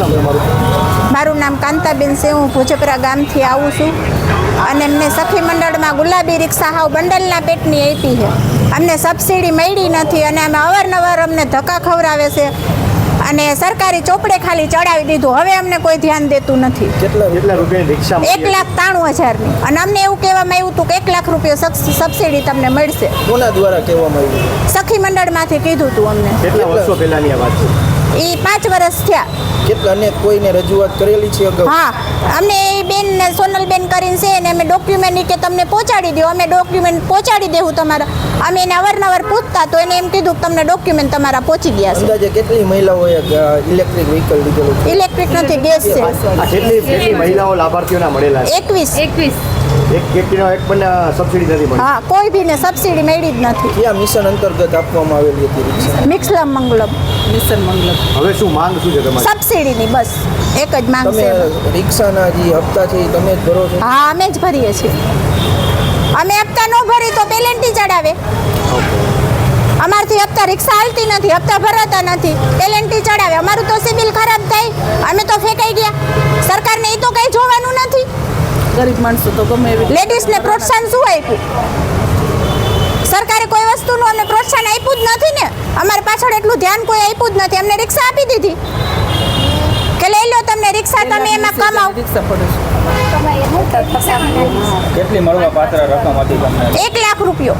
નામ તમારું? મારું નામ કાંતાબેન છે હું ભુજપરા ગામથી આવું છું. અને અમને સખી મંડળમાં ગુલાબી રિક્ષા હાવ બંડલના પેટની આપી છે. અમને સબસિડી મળી નથી અને અમે અવારનવાર અમને ધક્કા ખવડાવે છે. અને સરકારી ચોપડે ખાલી ચડાવી દીધું. હવે અમને કોઈ ધ્યાન દેતું નથી. એક લાખ ત્રાણું હજારની. અને અમને એવું કહેવામાં આવ્યું હતું કે એક લાખ રૂપિયા સબ- સબસિડી તમને મળશે. કોના દ્વારા કહેવામાં આવ્યું? સખી મંડળમાંથી કીધું હતું અમને. કેટલા? વર્ષો પહેલાની આ વાત છે? એ પાંચ વર્ષ થયા. કેટલા અને કોઈને રજૂઆત કરેલી છે અગાઉ? હા અમને એ બેન ને સોનલબેન કરીને છે ને અમે ડોક્યુમેન્ટ કે તમને પહોંચાડી દો અમે ડોક્યુમેન્ટ પહોંચાડી દેવું તમારા. અમે એને અવારનવાર પૂછતા તો એને એમ કીધું કે તમને ડોક્યુમેન્ટ તમારા પહોંચી ગયા છે. અંદાજે કેટલી મહિલાઓએ ઇલેક્ટ્રિક વ્હીકલ લીધેલું છે? ઇલેક્ટ્રિક નથી ગેસ છે. કેટલી કેટલી મહિલાઓ લાભાર્થીઓના મળેલા છે? એકવીસ. એકવીસ. એક વ્યક્તિનો એક પણ સબસિડી નથી મળી? હા કોઈ ભીને સબસિડી મળી જ નથી. કયા મિશન અંતર્ગત આપવામાં આવેલી હતી મિક્સલમ મંગલમ. મિશન મંગલમ. હવે શું માંગ શું છે તમારી? સબસિડીની બસ. એક જ માંગ તમે છે રિક્ષાના જે હપ્તા છે એ તમે જ ભરો છો? હા અમે જ ભરીએ છીએ. અમે હપ્તા ન ભરી તો પેલેન્ટી ચડાવે. અમારથી હપ્તા રિક્ષા હાલતી નથી હપ્તા ભરાતા નથી. પેલેન્ટી ચડાવે. અમારું તો સિબિલ ખરાબ થાય. અમે તો ફેંકાઈ ગયા. સરકારને એ તો કંઈ જોવાનું નથી. ગરીબ માણસો તો ગમે એવી લેડીઝને પ્રોત્સાહન શું આપ્યું? સરકારે કોઈ વસ્તુનું અમને પ્રોત્સાહન આપ્યું જ નથી ને? પાછળ એટલું ધ્યાન કોઈ આપ્યું જ નથી. અમને રિક્ષા આપી દીધી. કે લઈ લો તમને રિક્ષા તમે એમાં રિક્ષા કેટલી મળવા પાત્ર રકમ હતી તમને? એક લાખ રૂપિયો.